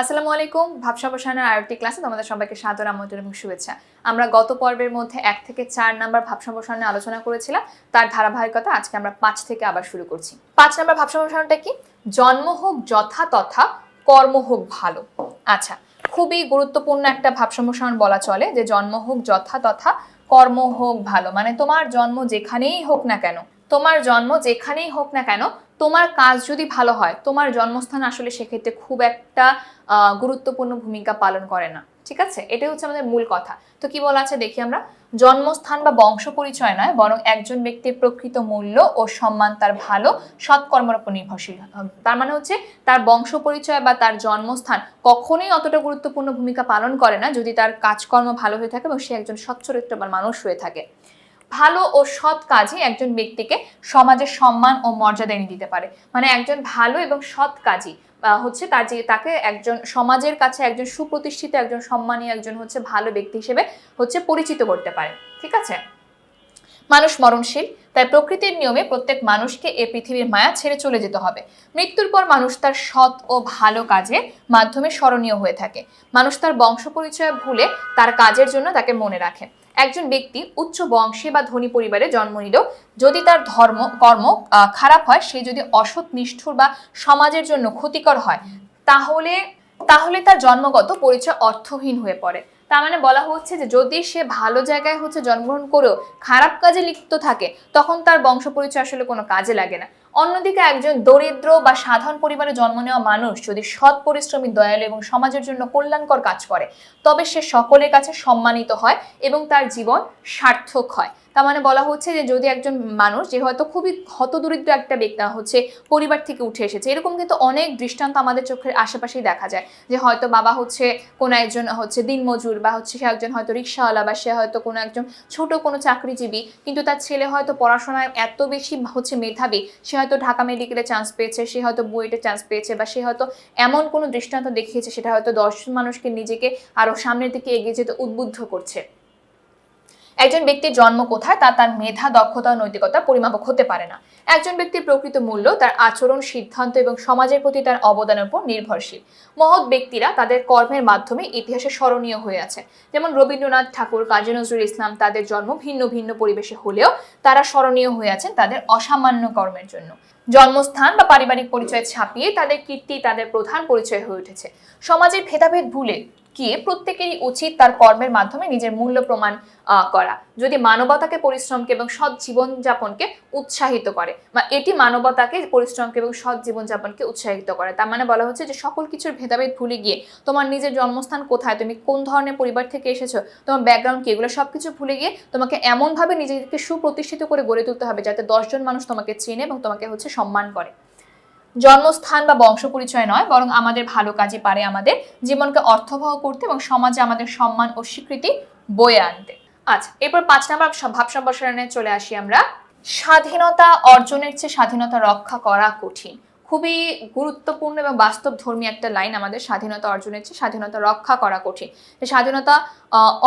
আসসালামু আলাইকুম ভাবসা বসানোর আরেকটি ক্লাসে তোমাদের সবাইকে সাদর আমন্ত্রণ এবং শুভেচ্ছা। আমরা গত পর্বের মধ্যে এক থেকে চার নাম্বার ভাবসা বসানো আলোচনা করেছিলাম। তার ধারাবাহিকতা আজকে আমরা পাঁচ থেকে আবার শুরু করছি। পাঁচ নাম্বার ভাবসা বসানোটা কি? জন্ম হোক যথা তথা, কর্ম হোক ভালো। আচ্ছা খুবই গুরুত্বপূর্ণ একটা ভাবসমস্যায়ন বলা চলে যে জন্ম হোক যথা তথা, কর্ম হোক ভালো। মানে তোমার জন্ম যেখানেই হোক না কেন, তোমার জন্ম যেখানেই হোক না কেন তোমার কাজ যদি ভালো হয়, তোমার জন্মস্থান আসলে সেক্ষেত্রে খুব একটা গুরুত্বপূর্ণ ভূমিকা পালন করে না। ঠিক আছে? এটাই হচ্ছে আমাদের মূল কথা। তো কি বলা আছে দেখি আমরা? জন্মস্থান বা বংশ পরিচয় নয়, বরং একজন ব্যক্তির প্রকৃত মূল্য ও সম্মান তার ভালো সৎকর্মের উপর নির্ভরশীল। তার মানে হচ্ছে তার বংশ পরিচয় বা তার জন্মস্থান কখনোই অতটা গুরুত্বপূর্ণ ভূমিকা পালন করে না, যদি তার কাজকর্ম ভালো হয়ে থাকে এবং সে একজন সচ্চরিত্রবান মানুষ হয়ে থাকে। ভালো ও সৎ কাজই একজন ব্যক্তিকে সমাজের সম্মান ও মর্যাদা এনে দিতে পারে। মানে একজন ভালো এবং সৎ কাজই হচ্ছে তার যে, তাকে একজন সমাজের কাছে একজন সুপ্রতিষ্ঠিত, একজন সম্মানীয় একজন হচ্ছে ভালো ব্যক্তি হিসেবে হচ্ছে পরিচিত করতে পারে। ঠিক আছে? মানুষ মরণশীল, তাই প্রকৃতির নিয়মে প্রত্যেক মানুষকে এ পৃথিবীর মায়া ছেড়ে চলে যেতে হবে। মৃত্যুর পর মানুষ তার সৎ ও ভালো কাজে মাধ্যমে স্মরণীয় হয়ে থাকে। মানুষ তার বংশ পরিচয় ভুলে তার কাজের জন্য তাকে মনে রাখে। একজন ব্যক্তি উচ্চ বংশে বা ধনী পরিবারে জন্ম নিলেও যদি তার ধর্ম, কর্ম খারাপ হয়, সে যদি অসৎ, নিষ্ঠুর বা সমাজের জন্য ক্ষতিকর হয়, তাহলে তাহলে তার জন্মগত পরিচয় অর্থহীন হয়ে পড়ে। তার মানে বলা হচ্ছে যে যদি সে ভালো জায়গায় হচ্ছে জন্মগ্রহণ করেও খারাপ কাজে লিপ্ত থাকে, তখন তার বংশ পরিচয় আসলে কোনো কাজে লাগে না। অন্যদিকে একজন দরিদ্র বা সাধারণ পরিবারে জন্ম নেওয়া মানুষ যদি সৎ পরিশ্রমী, দয়ালু এবং সমাজের জন্য কল্যাণকর কাজ করে, তবে সে সকলের কাছে সম্মানিত হয় এবং তার জীবন সার্থক হয়। তার মানে বলা হচ্ছে যে যদি একজন মানুষ, যে হয়তো খুবই হতদরিদ্র একটা ব্যক্তি হচ্ছে পরিবার থেকে উঠে এসেছে, এরকম কিন্তু অনেক দৃষ্টান্ত আমাদের চোখের আশেপাশেই দেখা যায়। যে হয়তো বাবা হচ্ছে কোনো একজন হচ্ছে দিনমজুর বা হচ্ছে সে একজন হয়তো রিক্সাওয়ালা বা সে হয়তো কোনো একজন ছোট কোনো চাকরিজীবী, কিন্তু তার ছেলে হয়তো পড়াশোনায় এত বেশি হচ্ছে মেধাবী, সে হয়তো ঢাকা মেডিকেলে চান্স পেয়েছে, সে হয়তো বুয়েটে চান্স পেয়েছে বা সে হয়তো এমন কোনো দৃষ্টান্ত দেখিয়েছে, সেটা হয়তো দশজন মানুষকে নিজেকে আরও সামনের দিকে এগিয়ে যেতে উদ্বুদ্ধ করছে। একজন ব্যক্তির জন্ম কোথায়, তা তার মেধা, দক্ষতা নৈতিকতা পরিমাপক হতে পারে না। একজন ব্যক্তির প্রকৃত মূল্য, তার আচরণ, সিদ্ধান্ত এবং সমাজের প্রতি তার অবদানের উপর নির্ভরশীল। মহৎ ব্যক্তিরা তাদের কর্মের মাধ্যমে ইতিহাসে স্মরণীয় হয়ে আছে। যেমন রবীন্দ্রনাথ ঠাকুর, কাজী নজরুল ইসলাম তাদের জন্ম ভিন্ন ভিন্ন পরিবেশে হলেও তারা স্মরণীয় হয়ে আছেন তাদের অসামান্য কর্মের জন্য। জন্মস্থান বা পারিবারিক পরিচয় ছাপিয়ে তাদের কীর্তি তাদের প্রধান পরিচয় হয়ে উঠেছে। সমাজের ভেদাভেদ ভুলে গিয়ে প্রত্যেকেরই উচিত তার কর্মের মাধ্যমে নিজের মূল্য প্রমাণ করা। যদি মানবতাকে পরিশ্রমকে এবং সৎ জীবনযাপনকে উৎসাহিত করে, বা এটি মানবতাকে পরিশ্রমকে এবং সৎ জীবনযাপনকে উৎসাহিত করে, তার মানে বলা হচ্ছে যে সকল কিছুর ভেদাভেদ ভুলে গিয়ে তোমার নিজের জন্মস্থান কোথায়, তুমি কোন ধরনের পরিবার থেকে এসেছ, তোমার ব্যাকগ্রাউন্ড কি, এগুলো সব কিছু ভুলে গিয়ে তোমাকে এমনভাবে নিজেকে সুপ্রতিষ্ঠিত করে গড়ে তুলতে হবে যাতে দশজন মানুষ তোমাকে চেনে এবং তোমাকে হচ্ছে সম্মান করে। জন্মস্থান বা বংশ পরিচয় নয়, বরং আমাদের ভালো কাজে পারে আমাদের জীবনকে অর্থবহ করতে এবং সমাজে আমাদের সম্মান ও স্বীকৃতি বয়ে আনতে। আচ্ছা এরপর পাঁচ নম্বর ভাব সম্প্রসারণে চলে আসি আমরা। স্বাধীনতা অর্জনের চেয়ে স্বাধীনতা রক্ষা করা কঠিন। খুবই গুরুত্বপূর্ণ এবং বাস্তব ধর্মী একটা লাইন আমাদের স্বাধীনতা অর্জনের চেয়ে স্বাধীনতা রক্ষা করা কঠিন। যে স্বাধীনতা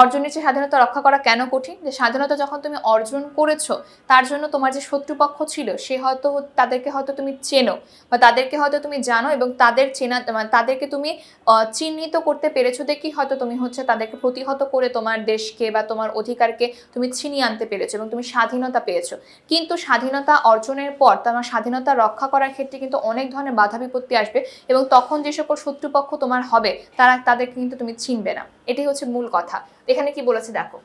অর্জনের চেয়ে স্বাধীনতা রক্ষা করা কেন কঠিন? যে স্বাধীনতা যখন তুমি অর্জন করেছ, তার জন্য তোমার যে শত্রুপক্ষ ছিল, সে হয়তো তাদেরকে হয়তো তুমি চেনো বা তাদেরকে হয়তো তুমি জানো এবং তাদের চেনা মানে তাদেরকে তুমি চিহ্নিত করতে পেরেছ দেখি হয়তো তুমি হচ্ছে তাদেরকে প্রতিহত করে তোমার দেশকে বা তোমার অধিকারকে তুমি ছিনিয়ে আনতে পেরেছ এবং তুমি স্বাধীনতা পেয়েছ। কিন্তু স্বাধীনতা অর্জনের পর তোমার স্বাধীনতা রক্ষা করার ক্ষেত্রে কিন্তু অনেক ধরনের বাধা বিপত্তি আসবে এবং তখন যে সকল শত্রুপক্ষ তোমার হবে, তারা তাদেরকে কিন্তু তুমি চিনবে না। এটাই হচ্ছে মূল কথা। এখানে কি বলেছে দেখো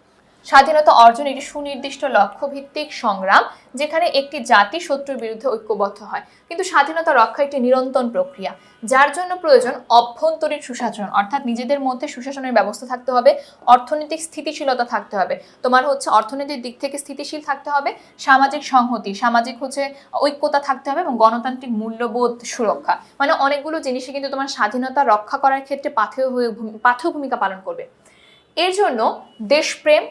স্বাধীনতা অর্জন একটি সুনির্দিষ্ট লক্ষ্য ভিত্তিক সংগ্রাম, যেখানে একটি জাতি শত্রুর বিরুদ্ধে ঐক্যবদ্ধ হয়। কিন্তু স্বাধীনতা রক্ষা একটি নিরন্তর প্রক্রিয়া, যার জন্য প্রয়োজন অভ্যন্তরীণ সুশাসন, অর্থাৎ নিজেদের মধ্যে সুশাসনের ব্যবস্থা থাকতে হবে, অর্থনৈতিক স্থিতিশীলতা থাকতে হবে। তোমার হচ্ছে অর্থনৈতিক দিক থেকে স্থিতিশীল থাকতে হবে, সামাজিক সংহতি, সামাজিক হচ্ছে ঐক্যতা থাকতে হবে এবং গণতান্ত্রিক মূল্যবোধ সুরক্ষা। মানে অনেকগুলো জিনিসই কিন্তু তোমার স্বাধীনতা রক্ষা করার ক্ষেত্রে পাথেয় হয়ে পাথেয় ভূমিকা পালন করবে। এর জন্য দেশপ্রেম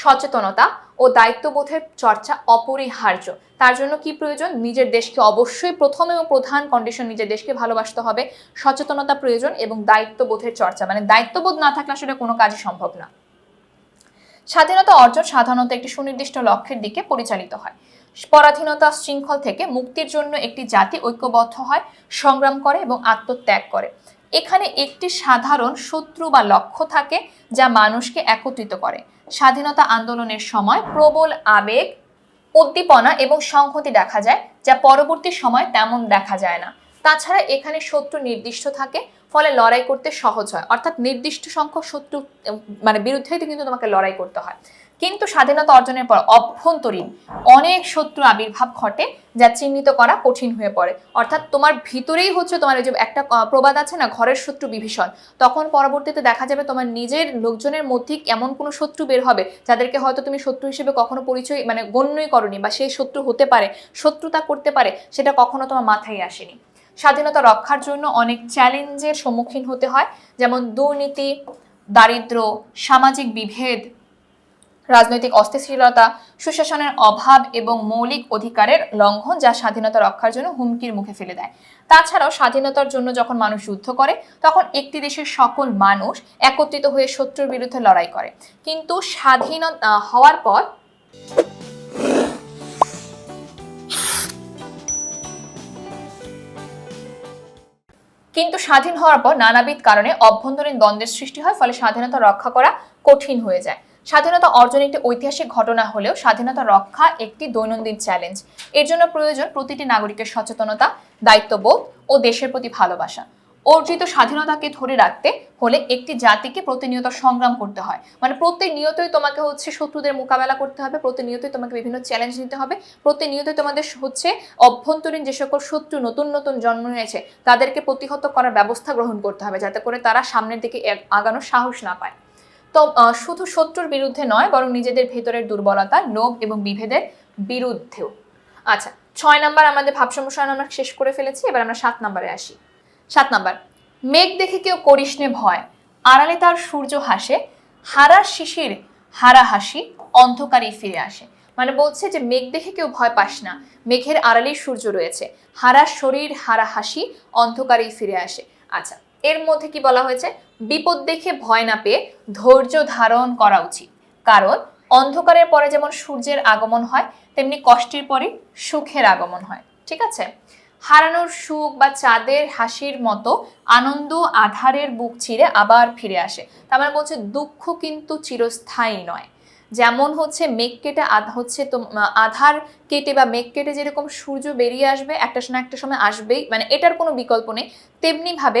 সচেতনতা ও দায়িত্ববোধের চর্চা অপরিহার্য। তার জন্য কি প্রয়োজন? নিজের দেশকে অবশ্যই প্রথম এবং প্রধান কন্ডিশন নিজের দেশকে ভালোবাসতে হবে। সচেতনতা প্রয়োজন এবং দায়িত্ববোধের চর্চা। মানে দায়িত্ববোধ না থাকলে আসলে কোনো কাজই সম্ভব না। স্বাধীনতা অর্জন সাধারণত একটি সুনির্দিষ্ট লক্ষ্যের দিকে পরিচালিত হয়। পরাধীনতা শৃঙ্খল থেকে মুক্তির জন্য একটি জাতি ঐক্যবদ্ধ হয়, সংগ্রাম করে এবং আত্মত্যাগ করে। এখানে একটি সাধারণ শত্রু বা লক্ষ্য থাকে যা মানুষকে একত্রিত করে। স্বাধীনতা আন্দোলনের সময় প্রবল আবেগ, উদ্দীপনা এবং সংহতি দেখা যায়, যা পরবর্তী সময় তেমন দেখা যায় না। তাছাড়া এখানে শত্রু নির্দিষ্ট থাকে, ফলে লড়াই করতে সহজ হয়। অর্থাৎ নির্দিষ্ট সংখ্যক শত্রু মানে বিরুদ্ধেই কিন্তু তোমাকে লড়াই করতে হয়। কিন্তু স্বাধীনতা অর্জনের পর অভ্যন্তরীণ অনেক শত্রু আবির্ভাব ঘটে যা চিহ্নিত করা কঠিন হয়ে পড়ে। অর্থাৎ তোমার ভিতরেই হচ্ছে তোমার যে একটা প্রবাদ আছে না, ঘরের শত্রু বিভীষণ। তখন পরবর্তীতে দেখা যাবে তোমার নিজের লোকজনের মধ্যে এমন কোনো শত্রু বের হবে যাদেরকে হয়তো তুমি শত্রু হিসেবে কখনো পরিচয় মানে গণ্যই করনি বা সেই শত্রু হতে পারে, শত্রুতা করতে পারে, সেটা কখনো তোমার মাথায় আসেনি। স্বাধীনতা রক্ষার জন্য অনেক চ্যালেঞ্জের সম্মুখীন হতে হয়, যেমন দুর্নীতি, দারিদ্র, সামাজিক বিভেদ রাজনৈতিক অস্থিতিশীলতা, সুশাসনের অভাব এবং মৌলিক অধিকারের লঙ্ঘন যা স্বাধীনতা রক্ষার জন্য হুমকির মুখে ফেলে দেয়। তাছাড়াও স্বাধীনতার জন্য যখন মানুষ যুদ্ধ করে, তখন একটি দেশের সকল মানুষ একত্রিত হয়ে শত্রুর বিরুদ্ধে লড়াই করে। কিন্তু স্বাধীন হওয়ার পর কিন্তু স্বাধীন হওয়ার পর নানাবিধ কারণে অভ্যন্তরীণ দ্বন্দ্বের সৃষ্টি হয়, ফলে স্বাধীনতা রক্ষা করা কঠিন হয়ে যায়। স্বাধীনতা অর্জন একটি ঐতিহাসিক ঘটনা হলেও স্বাধীনতা রক্ষা একটি দৈনন্দিন চ্যালেঞ্জ এর জন্য প্রয়োজন প্রতিটি নাগরিকের সচেতনতা, দায়িত্ববোধ ও দেশের প্রতি ভালোবাসা। অর্জিত স্বাধীনতাকে ধরে রাখতে হলে একটি জাতিকে প্রতিনিয়ত সংগ্রাম করতে হয়। মানে প্রতিনিয়তই তোমাকে হচ্ছে শত্রুদের মোকাবেলা করতে হবে, প্রতিনিয়তই তোমাকে বিভিন্ন চ্যালেঞ্জ নিতে হবে, প্রতিনিয়তই তোমাদের হচ্ছে অভ্যন্তরীণ যে সকল শত্রু নতুন নতুন জন্ম নিয়েছে, তাদেরকে প্রতিহত করার ব্যবস্থা গ্রহণ করতে হবে, যাতে করে তারা সামনের দিকে আগানোর সাহস না পায়। তো শুধু শত্রুর বিরুদ্ধে নয়, বরং নিজেদের ভেতরের দুর্বলতা, লোভ এবং বিভেদের বিরুদ্ধেও। আচ্ছা ছয় নাম্বার আমাদের ভাব সমস্যা আমরা শেষ করে ফেলেছি, এবার আমরা সাত নাম্বারে আসি। সাত নাম্বার, মেঘ দেখে কেউ করিস ভয়, আড়ালে তার সূর্য হাসে, হারার শিশির হারা হাসি অন্ধকারেই ফিরে আসে। মানে বলছে যে, মেঘ দেখে কেউ ভয় পাস না, মেঘের আড়ালেই সূর্য রয়েছে হারা শরীর হারা হাসি অন্ধকারেই ফিরে আসে। আচ্ছা এর মধ্যে কি বলা হয়েছে? বিপদ দেখে ভয় না পেয়ে ধৈর্য ধারণ করা উচিত। কারণ অন্ধকারের পরে যেমন সূর্যের আগমন হয়, তেমনি কষ্টের পরে সুখের আগমন হয়। ঠিক আছে? হারানোর সুখ বা চাঁদের হাসির মতো আনন্দ আধারের বুক চিরে আবার ফিরে আসে। তার মানে বলছে দুঃখ কিন্তু চিরস্থায়ী নয়। যেমন হচ্ছে মেঘ কেটে হচ্ছে তো আধার কেটে বা মেঘ কেটে যেরকম সূর্য বেরিয়ে আসবে, একটা সময় একটা সময় আসবেই। মানে এটার কোনো বিকল্প নেই। তেমনিভাবে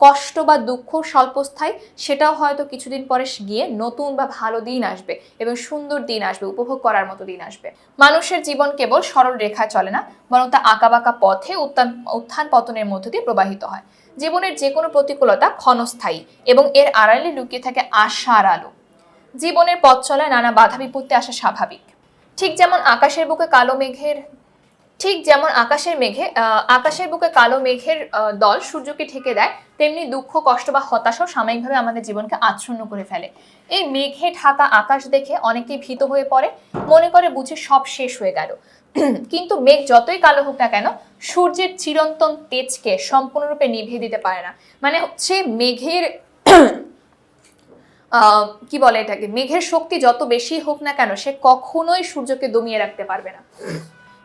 কষ্ট বা দুঃখ স্বল্পস্থায়ী, সেটাও হয়তো কিছুদিন পরে গিয়ে নতুন বা ভালো দিন আসবে এবং সুন্দর দিন আসবে, উপভোগ করার মতো দিন আসবে। মানুষের জীবন কেবল সরল রেখায় চলে না, বরং তা আঁকাবাঁকা পথে উত্থান উত্থান পতনের মধ্য দিয়ে প্রবাহিত হয়। জীবনের যে কোনো প্রতিকূলতা ক্ষণস্থায়ী এবং এর আড়ালে লুকিয়ে থাকে আশার আলো। জীবনের পথ চলায় নানা বাধা বিপত্তি আসা স্বাভাবিক। ঠিক যেমন আকাশের বুকে কালো মেঘের ঠিক যেমন আকাশের মেঘে আকাশের বুকে কালো মেঘের দল সূর্যকে ঠেকে দেয়, তেমনি দুঃখ, কষ্ট বা হতাশাও সাময়িকভাবে আমাদের জীবনকে আচ্ছন্ন করে ফেলে। এই মেঘে ঢাকা আকাশ দেখে অনেকেই ভীত হয়ে পড়ে, মনে করে বুঝে সব শেষ হয়ে গেল। কিন্তু মেঘ যতই কালো হোক না কেন, সূর্যের চিরন্তন তেজকে সম্পূর্ণরূপে নিভিয়ে দিতে পারে না। মানে হচ্ছে মেঘের কি বলে এটাকে? মেঘের শক্তি যত বেশি হোক না কেন, সে কখনোই সূর্যকে দমিয়ে রাখতে পারবে না।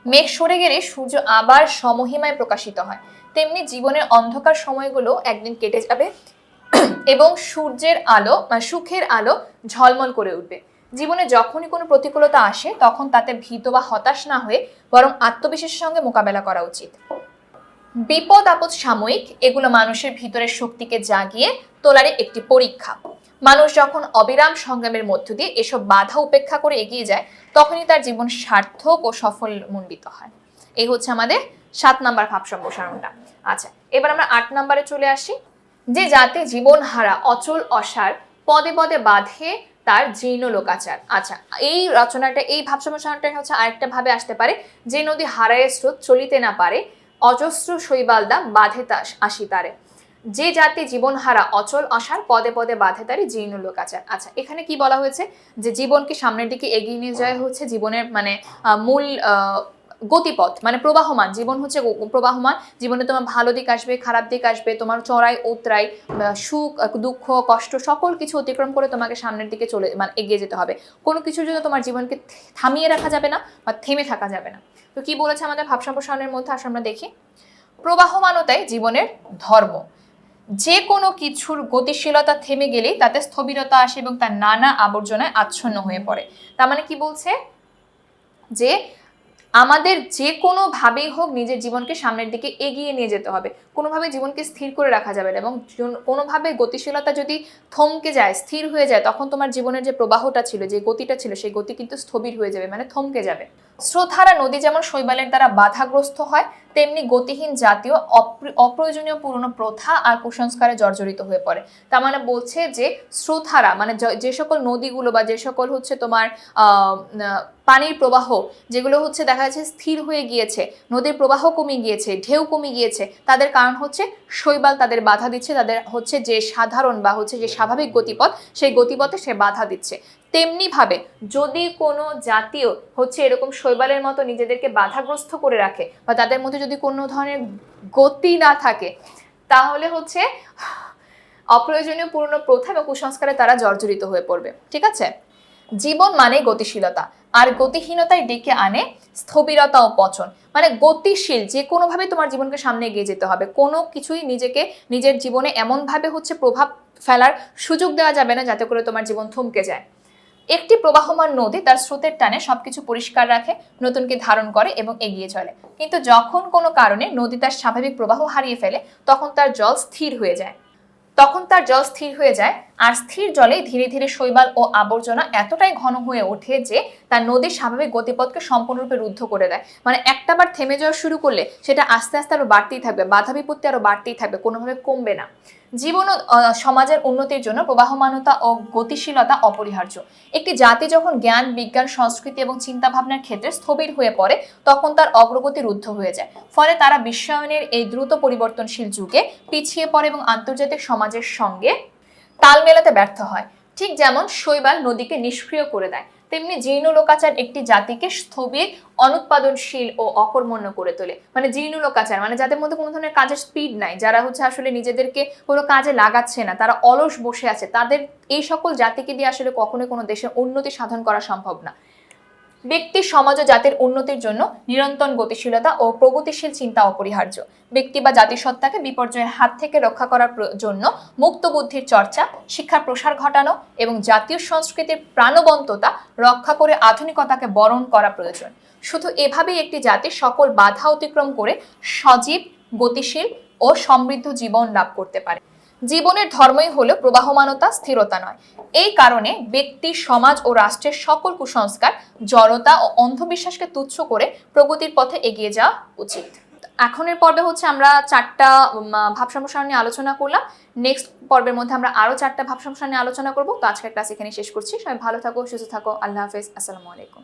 মেঘ সরে গেলে সূর্য আবার সমহিমায় প্রকাশিত হয়। তেমনি জীবনের অন্ধকার সময়গুলো একদিন কেটে যাবে এবং সূর্যের আলো বা সুখের আলো ঝলমল করে উঠবে। জীবনে যখনই কোনো প্রতিকূলতা আসে, তখন তাতে ভীত বা হতাশ না হয়ে বরং আত্মবিশ্বাসের সঙ্গে মোকাবেলা করা উচিত। বিপদ, আপদ সাময়িক, এগুলো মানুষের ভিতরের শক্তিকে জাগিয়ে তোলারই একটি পরীক্ষা। মানুষ যখন অবিরাম সংগ্রামের মধ্য দিয়ে এসব বাধা উপেক্ষা করে এগিয়ে যায়, তখনই তার জীবন সার্থক ও সফল মণ্ডিত হয়। এই হচ্ছে আমাদের সাত নাম্বার ভাব সম্প্রসারণটা। আচ্ছা এবার আমরা আট নাম্বারে চলে আসি। যে জাতি জীবন হারা অচল, অসার, পদে পদে বাঁধে তার জীর্ণ লোকাচার। আচ্ছা এই রচনাটা, এই ভাব সম্প্রসারণটা হচ্ছে আরেকটা ভাবে আসতে পারে। যে নদী হারায় স্রোত চলিতে না পারে অজস্র শৈবালদা বাঁধে তা আসি তারে। যে জাতি জীবন হারা অচল অসার পদে পদে বাঁধে তারই জীর্ণ লোকাচার আচ্ছা এখানে কি বলা হয়েছে? যে জীবনকে সামনের দিকে এগিয়ে নিয়ে যাওয়া হচ্ছে, জীবনের মানে মূল গতিপথ মানে প্রবাহমান, জীবন হচ্ছে প্রবাহমান। জীবনে তোমার ভালো দিক আসবে, খারাপ দিক আসবে, তোমার চড়াই, উতরাই সুখ দুঃখ, কষ্ট, সকল কিছু অতিক্রম করে তোমাকে সামনের দিকে চলে মানে এগিয়ে যেতে হবে। কোনো কিছুর জন্য তোমার জীবনকে থামিয়ে রাখা যাবে না বা থেমে থাকা যাবে না। তো কি বলেছে আমাদের ভাব সম্প্রসারণের মধ্যে? আসলে আমরা দেখি। প্রবাহমানতাই জীবনের ধর্ম। যে কোনো কিছুর গতিশীলতা থেমে গেলেই তাতে স্থবিরতা আসে এবং তার নানা আবর্জনায় আচ্ছন্ন হয়ে পড়ে। তার মানে কি বলছে? যে আমাদের যে কোনোভাবেই হোক নিজের জীবনকে সামনের দিকে এগিয়ে নিয়ে যেতে হবে। কোনোভাবে জীবনকে স্থির করে রাখা যাবে না এবং কোনোভাবে গতিশীলতা যদি থমকে যায়, স্থির হয়ে যায়, তখন তোমার জীবনের যে প্রবাহটা ছিল, যে গতিটা ছিল, সেই গতি কিন্তু স্থবির হয়ে যাবে মানে থমকে যাবে। স্রোতহারা নদী যেমন শৈবালের দ্বারা বাধাগ্রস্ত হয় তেমনি গতিহীন জাতীয় অপ্রয়োজনীয় পুরনো প্রথা আর কুসংস্কারে জর্জরিত হয়ে পড়ে। তার মানে বলছে যে স্রোতহারা মানে যে সকল নদীগুলো বা যে সকল হচ্ছে তোমার পানির প্রবাহ, যেগুলো হচ্ছে দেখা যাচ্ছে স্থির হয়ে গিয়েছে, নদীর প্রবাহ কমে গিয়েছে, ঢেউ কমে গিয়েছে, তাদের কারণ হচ্ছে শৈবাল তাদের বাধা দিচ্ছে, তাদের হচ্ছে যে সাধারণ বা হচ্ছে যে স্বাভাবিক গতিপথ, সেই গতিপথে সে বাধা দিচ্ছে। তেমনিভাবে যদি কোনো জাতীয় হচ্ছে এরকম শৈবালের মতো নিজেদেরকে বাধাগ্রস্ত করে রাখে বা তাদের মধ্যে যদি কোনো ধরনের গতি না থাকে, তাহলে হচ্ছে অপ্রয়োজনীয় পুরনো প্রথা এবং কুসংস্কারে তারা জর্জরিত হয়ে পড়বে। ঠিক আছে? জীবন মানে গতিশীলতা, আর গতিহীনতায় ডেকে আনে স্থবিরতা ও পচন। মানে গতিশীল, যে কোনোভাবে তোমার জীবনকে সামনে এগিয়ে যেতে হবে। কোনো কিছুই নিজেকে, নিজের জীবনে এমনভাবে হচ্ছে প্রভাব ফেলার সুযোগ দেওয়া যাবে না যাতে করে তোমার জীবন থমকে যায়। একটি প্রবাহমান নদী তার স্রোতের টানে সবকিছু পরিষ্কার রাখে, নতুনকে ধারণ করে এবং এগিয়ে চলে। কিন্তু যখন কোনো কারণে নদী তার স্বাভাবিক প্রবাহ হারিয়ে ফেলে, তখন তার জল স্থির হয়ে যায়। তখন তার জল স্থির হয়ে যায়, আর স্থির জলে ধীরে ধীরে শৈবাল ও আবর্জনা এতটাই ঘন হয়ে ওঠে যে তার নদীর স্বাভাবিক গতিপথকে সম্পূর্ণরূপে রুদ্ধ করে দেয়। মানে একটাবার থেমে যাওয়া শুরু করলে সেটা আস্তে আস্তে আরও বাড়তেই থাকবে, বাধা বিপত্তি আরও বাড়তেই থাকবে, কোনোভাবে কমবে না। জীবন ও সমাজের উন্নতির জন্য প্রবাহমানতা ও গতিশীলতা অপরিহার্য। একটি জাতি যখন জ্ঞান, বিজ্ঞান, সংস্কৃতি এবং চিন্তা ভাবনার ক্ষেত্রে স্থবির হয়ে পড়ে, তখন তার অগ্রগতি রুদ্ধ হয়ে যায়। ফলে তারা বিশ্বায়নের এই দ্রুত পরিবর্তনশীল যুগে পিছিয়ে পড়ে এবং আন্তর্জাতিক সমাজের সঙ্গে তাল মেলাতে ব্যর্থ হয়। ঠিক যেমন শৈবাল নদীকে নিষ্ক্রিয় করে দেয়। তেমনি জীর্ণ লোকাচার একটি জাতিকে স্থবির, অনুৎপাদনশীল ও অকর্মণ্য করে তোলে। মানে জীর্ণ লোকাচার মানে যাদের মধ্যে কোনো ধরনের কাজের স্পিড নাই, যারা হচ্ছে আসলে নিজেদেরকে কোনো কাজে লাগাচ্ছে না, তারা অলস বসে আছে, তাদের এই সকল জাতিকে দিয়ে আসলে কখনোই কোনো দেশের উন্নতি সাধন করা সম্ভব না। ব্যক্তি, সমাজ ও জাতির উন্নতির জন্য নিরন্তর গতিশীলতা ও প্রগতিশীল চিন্তা অপরিহার্য। ব্যক্তি বা জাতিসত্তাকে বিপর্যয়ের হাত থেকে রক্ষা করার জন্য মুক্ত বুদ্ধির চর্চা, শিক্ষার প্রসার ঘটানো এবং জাতীয় সংস্কৃতির প্রাণবন্ততা রক্ষা করে আধুনিকতাকে বরণ করা প্রয়োজন। শুধু এভাবেই একটি জাতি সকল বাধা অতিক্রম করে সজীব, গতিশীল ও সমৃদ্ধ জীবন লাভ করতে পারে। জীবনের ধর্মই হলো প্রবাহমানতা, স্থিরতা নয়। এই কারণে ব্যক্তি, সমাজ ও রাষ্ট্রের সকল কুসংস্কার, জড়তা ও অন্ধবিশ্বাসকে তুচ্ছ করে প্রগতির পথে এগিয়ে যাওয়া উচিত। এখনের পর্বে হচ্ছে আমরা চারটা ভাব নিয়ে আলোচনা করলাম। নেক্সট পর্বের মধ্যে আমরা আরও চারটা ভাব নিয়ে আলোচনা করব। তো আজকের ক্লাস এখানে শেষ করছি। সবাই ভালো থাকো, সুস্থ থাকো। আল্লাহ হাফেজ। আসসালামু আলাইকুম।